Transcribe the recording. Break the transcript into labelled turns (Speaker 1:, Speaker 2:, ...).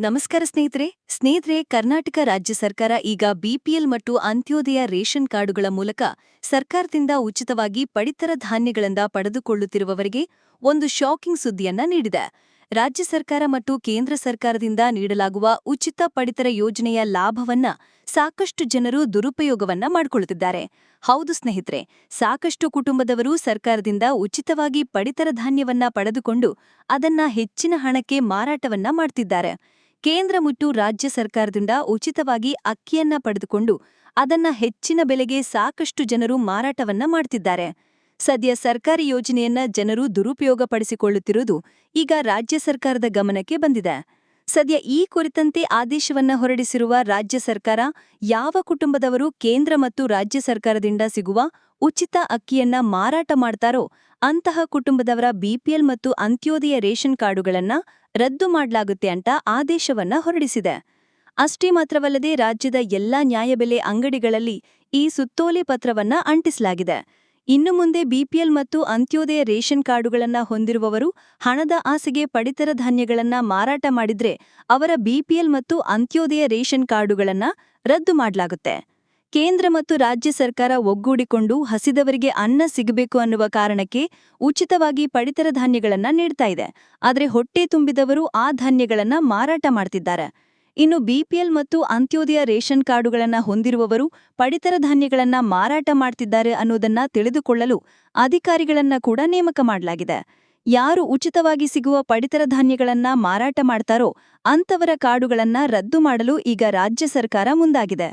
Speaker 1: ನಮಸ್ಕಾರ ಸ್ನೇಹಿತರೆ. ಸ್ನೇಹಿತರೆ, ಕರ್ನಾಟಕ ರಾಜ್ಯ ಸರ್ಕಾರ ಈಗ ಬಿಪಿಎಲ್ ಮತ್ತು ಅಂತ್ಯೋದಯ ರೇಷನ್ ಕಾರ್ಡುಗಳ ಮೂಲಕ ಸರ್ಕಾರದಿಂದ ಉಚಿತವಾಗಿ ಪಡಿತರ ಧಾನ್ಯಗಳಿಂದ ಪಡೆದುಕೊಳ್ಳುತ್ತಿರುವವರಿಗೆ ಒಂದು ಶಾಕಿಂಗ್ ಸುದ್ದಿಯನ್ನ ನೀಡಿದೆ. ರಾಜ್ಯ ಸರ್ಕಾರ ಮತ್ತು ಕೇಂದ್ರ ಸರ್ಕಾರದಿಂದ ನೀಡಲಾಗುವ ಉಚಿತ ಪಡಿತರ ಯೋಜನೆಯ ಲಾಭವನ್ನ ಸಾಕಷ್ಟು ಜನರು ದುರುಪಯೋಗವನ್ನ ಮಾಡಿಕೊಳ್ಳುತ್ತಿದ್ದಾರೆ. ಹೌದು ಸ್ನೇಹಿತರೆ, ಸಾಕಷ್ಟು ಕುಟುಂಬದವರು ಸರ್ಕಾರದಿಂದ ಉಚಿತವಾಗಿ ಪಡಿತರ ಧಾನ್ಯವನ್ನ ಪಡೆದುಕೊಂಡು ಅದನ್ನ ಹೆಚ್ಚಿನ ಹಣಕ್ಕೆ ಮಾರಾಟವನ್ನ ಮಾಡ್ತಿದ್ದಾರೆ. ಕೇಂದ್ರ ಮುಟ್ಟು ರಾಜ್ಯ ಸರ್ಕಾರದಿಂದ ಉಚಿತವಾಗಿ ಅಕ್ಕಿಯನ್ನ ಪಡೆದುಕೊಂಡು ಅದನ್ನ ಹೆಚ್ಚಿನ ಬೆಲೆಗೆ ಸಾಕಷ್ಟು ಜನರು ಮಾರಾಟವನ್ನ ಮಾಡ್ತಿದ್ದಾರೆ. ಸದ್ಯ ಸರ್ಕಾರಿ ಯೋಜನೆಯನ್ನ ಜನರು ದುರುಪಯೋಗಪಡಿಸಿಕೊಳ್ಳುತ್ತಿರುವುದು ಈಗ ರಾಜ್ಯ ಸರ್ಕಾರದ ಗಮನಕ್ಕೆ ಬಂದಿದೆ. ಸದ್ಯ ಈ ಕುರಿತಂತೆ ಆದೇಶವನ್ನ ಹೊರಡಿಸಿರುವ ರಾಜ್ಯ ಸರ್ಕಾರ, ಯಾವ ಕುಟುಂಬದವರು ಕೇಂದ್ರ ಮತ್ತು ರಾಜ್ಯ ಸರ್ಕಾರದಿಂದ ಸಿಗುವ ಉಚಿತ ಅಕ್ಕಿಯನ್ನ ಮಾರಾಟ ಮಾಡ್ತಾರೋ, ಅಂತಹ ಕುಟುಂಬದವರ ಬಿಪಿಎಲ್ ಮತ್ತು ಅಂತ್ಯೋದಯ ರೇಷನ್ ಕಾರ್ಡುಗಳನ್ನ ರದ್ದು ಮಾಡಲಾಗುತ್ತೆ ಅಂತ ಆದೇಶವನ್ನ ಹೊರಡಿಸಿದೆ. ಅಷ್ಟೇ ಮಾತ್ರವಲ್ಲದೆ ರಾಜ್ಯದ ಎಲ್ಲಾ ನ್ಯಾಯಬೆಲೆ ಅಂಗಡಿಗಳಲ್ಲಿ ಈ ಸುತ್ತೋಲೆ ಪತ್ರವನ್ನ ಅಂಟಿಸಲಾಗಿದೆ. ಇನ್ನು ಮುಂದೆ ಬಿಪಿಎಲ್ ಮತ್ತು ಅಂತ್ಯೋದಯ ರೇಷನ್ ಕಾರ್ಡುಗಳನ್ನ ಹೊಂದಿರುವವರು ಹಣದ ಆಸೆಗೆ ಪಡಿತರ ಧಾನ್ಯಗಳನ್ನ ಮಾರಾಟ ಮಾಡಿದ್ರೆ ಅವರ ಬಿಪಿಎಲ್ ಮತ್ತು ಅಂತ್ಯೋದಯ ರೇಷನ್ ಕಾರ್ಡುಗಳನ್ನ ರದ್ದು ಮಾಡಲಾಗುತ್ತೆ. ಕೇಂದ್ರ ಮತ್ತು ರಾಜ್ಯ ಸರ್ಕಾರ ಒಗ್ಗೂಡಿಕೊಂಡು ಹಸಿದವರಿಗೆ ಅನ್ನ ಸಿಗಬೇಕು ಅನ್ನುವ ಕಾರಣಕ್ಕೆ ಉಚಿತವಾಗಿ ಪಡಿತರ ಧಾನ್ಯಗಳನ್ನ ನೀಡ್ತಾ ಇದೆ. ಆದರೆ ಹೊಟ್ಟೆ ತುಂಬಿದವರು ಆ ಧಾನ್ಯಗಳನ್ನ ಮಾರಾಟ ಮಾಡ್ತಿದ್ದಾರೆ. ಇನ್ನು ಬಿಪಿಎಲ್ ಮತ್ತು ಅಂತ್ಯೋದಯ ರೇಷನ್ ಕಾರ್ಡುಗಳನ್ನು ಹೊಂದಿರುವವರು ಪಡಿತರ ಧಾನ್ಯಗಳನ್ನ ಮಾರಾಟ ಮಾಡ್ತಿದ್ದಾರೆ ಅನ್ನೋದನ್ನ ತಿಳಿದುಕೊಳ್ಳಲು ಅಧಿಕಾರಿಗಳನ್ನ ಕೂಡ ನೇಮಕ ಮಾಡಲಾಗಿದೆ. ಯಾರು ಉಚಿತವಾಗಿ ಸಿಗುವ ಪಡಿತರ ಧಾನ್ಯಗಳನ್ನ ಮಾರಾಟ ಮಾಡ್ತಾರೋ ಅಂತವರ ಕಾರ್ಡುಗಳನ್ನ ರದ್ದು ಮಾಡಲು ಈಗ ರಾಜ್ಯ ಸರ್ಕಾರ ಮುಂದಾಗಿದೆ.